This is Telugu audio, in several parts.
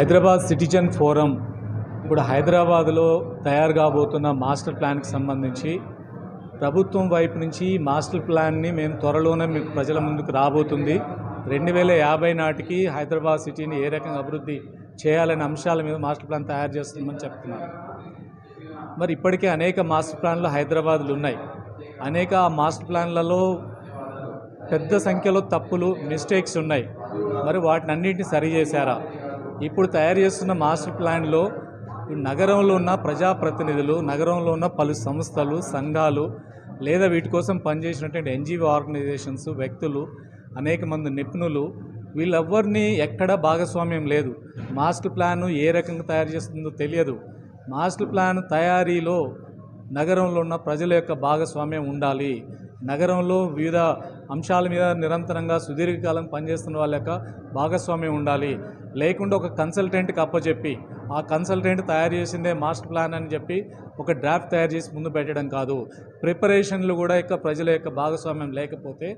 హైదరాబాద్ సిటిజన్ ఫోరం ఇప్పుడు హైదరాబాద్లో తయారు కాబోతున్న మాస్టర్ ప్లాన్కి సంబంధించి ప్రభుత్వం వైపు నుంచి మాస్టర్ ప్లాన్ని మేము త్వరలోనే మీకు ప్రజల ముందుకు రాబోతుంది. రెండు వేల యాభై నాటికి హైదరాబాద్ సిటీని ఏ రకంగా అభివృద్ధి చేయాలనే అంశాల మీద మాస్టర్ ప్లాన్ తయారు చేస్తుందని చెప్తున్నారు. మరి ఇప్పటికే అనేక మాస్టర్ ప్లాన్లు హైదరాబాద్లో ఉన్నాయి. అనేక ఆ మాస్టర్ ప్లాన్లలో పెద్ద సంఖ్యలో తప్పులు మిస్టేక్స్ ఉన్నాయి. మరి వాటిని అన్నింటిని సరి చేశారా ఇప్పుడు తయారు చేస్తున్న మాస్టర్ ప్లాన్లో నగరంలో ఉన్న ప్రజాప్రతినిధులు నగరంలో ఉన్న పలు సంస్థలు సంఘాలు లేదా వీటి కోసం పనిచేసినటువంటి ఎన్జిఓ ఆర్గనైజేషన్స్ వ్యక్తులు అనేక మంది నిపుణులు వీళ్ళెవ్వరిని ఎక్కడ భాగస్వామ్యం లేదు. మాస్టర్ ప్లాన్ ఏ రకంగా తయారు చేస్తుందో తెలియదు. మాస్టర్ ప్లాన్ తయారీలో నగరంలో ఉన్న ప్రజల యొక్క భాగస్వామ్యం ఉండాలి. నగరంలో వివిధ అంశాల మీద నిరంతరంగా సుదీర్ఘకాలం పనిచేస్తున్న వాళ్ళ యొక్క భాగస్వామ్యం ఉండాలి. లేకుండా ఒక కన్సల్టెంట్కి అప్పచెప్పి ఆ కన్సల్టెంట్ తయారు చేసిందే మాస్టర్ ప్లాన్ అని చెప్పి ఒక డ్రాఫ్ట్ తయారు చేసి ముందు పెట్టడం కాదు. ప్రిపరేషన్లు కూడా యొక్క ప్రజల యొక్క భాగస్వామ్యం లేకపోతే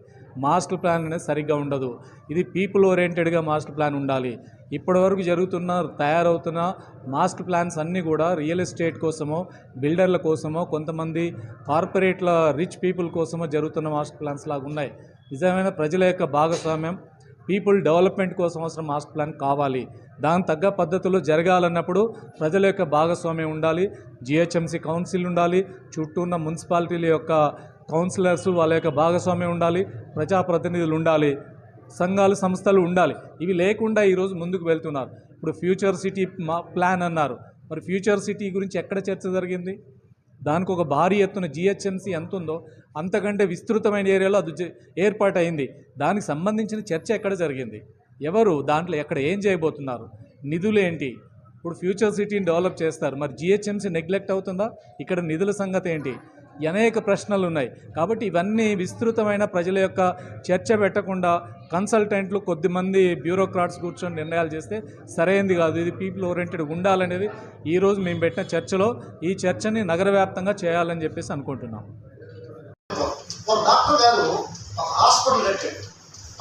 మాస్టర్ ప్లాన్ అనేది సరిగ్గా ఉండదు. ఇది పీపుల్ ఓరియంటెడ్గా మాస్టర్ ప్లాన్ ఉండాలి. ఇప్పటివరకు జరుగుతున్న తయారవుతున్న మాస్టర్ ప్లాన్స్ అన్నీ కూడా రియల్ ఎస్టేట్ కోసమో బిల్డర్ల కోసమో కొంతమంది కార్పొరేట్ల రిచ్ పీపుల్ కోసమో జరుగుతున్న మాస్టర్ ప్లాన్స్ లాగా ఉన్నాయి. నిజమైన ప్రజల యొక్క భాగస్వామ్యం పీపుల్ డెవలప్మెంట్ కోసం అవసరం మాస్టర్ ప్లాన్ కావాలి. దాని తగ్గ పద్ధతులు జరగాలన్నప్పుడు ప్రజల యొక్క భాగస్వామ్యం ఉండాలి జిహెచ్ఎంసీ కౌన్సిల్ ఉండాలి చుట్టూ ఉన్న మున్సిపాలిటీల యొక్క కౌన్సిలర్స్ వాళ్ళ యొక్క భాగస్వామ్యం ఉండాలి ప్రజాప్రతినిధులు ఉండాలి సంఘాలు సంస్థలు ఉండాలి. ఇవి లేకుండా ఈరోజు ముందుకు వెళ్తున్నారు. ఇప్పుడు ఫ్యూచర్ సిటీ మా ప్లాన్ అన్నారు. మరి ఫ్యూచర్ సిటీ గురించి ఎక్కడ చర్చ జరిగింది? దానికి ఒక భారీ ఎత్తున జిహెచ్ఎంసీ ఎంత ఉందో అంతకంటే విస్తృతమైన ఏరియాలో అది ఏర్పాటైంది దానికి సంబంధించిన చర్చ ఎక్కడ జరిగింది? ఎవరు? దాంట్లో ఎక్కడ ఏం చేయబోతున్నారు? నిధులు ఏంటి ఇప్పుడు ఫ్యూచర్ సిటీని డెవలప్ చేస్తారు. మరి జిహెచ్ఎంసీ నెగ్లెక్ట్ అవుతుందా? ఇక్కడ నిధుల సంగతి ఏంటి అనేక ప్రశ్నలు ఉన్నాయి కాబట్టి ఇవన్నీ విస్తృతమైన ప్రజల యొక్క చర్చ పెట్టకుండా కన్సల్టెంట్లు కొద్దిమంది బ్యూరోక్రాట్స్ కూర్చొని నిర్ణయాలు చేస్తే సరైనది కాదు. ఇది పీపుల్ ఓరియంటెడ్ ఉండాలనేది ఈరోజు మేము పెట్టిన చర్చలో. ఈ చర్చని నగర వ్యాప్తంగా చేయాలని చెప్పేసి అనుకుంటున్నాం.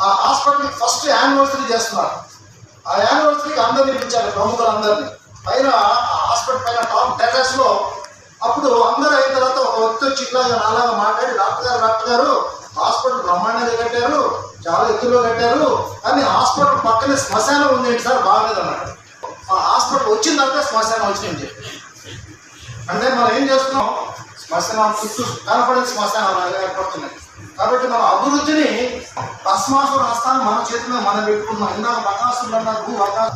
ఆ హాస్పిటల్ ఫస్ట్ యానివర్సరీ చేస్తున్నారు. ఆ యానివర్సరీకి అందరినీ పిలిచారు ప్రముఖులందరినీ. పైన హాస్పిటల్ పైన టాప్ టెరస్ అప్పుడు అందరూ అయిన తర్వాత ఒక వ్యక్తి వచ్చి ఇట్లాగా నాలాగా మాట్లాడి డాక్టర్ గారు డాక్టర్ గారు హాస్పిటల్ బ్రహ్మాండంగా కట్టారు చాలా ఎత్తులో కట్టారు కానీ హాస్పిటల్ పక్కనే శ్మశానం ఉంది ఏంటి సార్ బాగలేదన్నాడు ఆ హాస్పిటల్ వచ్చిన తర్వాత శ్మశానం వచ్చింది. చెప్పి అంటే మనం ఏం చేస్తున్నాం? శ్మశానం చుట్టూ కనపడే శ్మశానం ఏర్పడుతున్నాయి. కాబట్టి మన అభివృద్ధిని భస్మాసుర హస్తాన్ని మన చేతిలో మనం పెట్టుకున్నాం. ఇందాక బకాసులు అన్నారు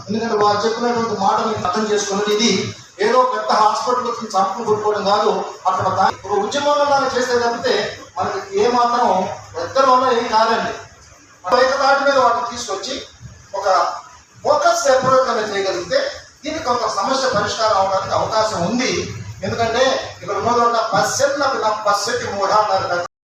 ఎందుకంటే వారు చెప్పినటువంటి మాటలు మీకు అర్థం చేసుకున్నది ఇది. ఏదో పెద్ద హాస్పిటల్ వచ్చి చంపు కొట్టుకోవడం కాదు. అక్కడ ఒక ఉద్యమంలో ఉద్యమంగా చేస్తే తప్పితే మనకి ఏ మాత్రం వల్ల ఏం కాదండి. దాటి మీద వాటిని తీసుకొచ్చి ఒక ఫోకస్ ఎప్పుడైనా చేయగలిగితే దీనికి కొంత సమస్య పరిష్కారం అవడానికి అవకాశం ఉంది. ఎందుకంటే ఇక్కడ ఉన్నదొక పర్సెంట్ నాకు పర్సెంట్ మూడు అన్నారు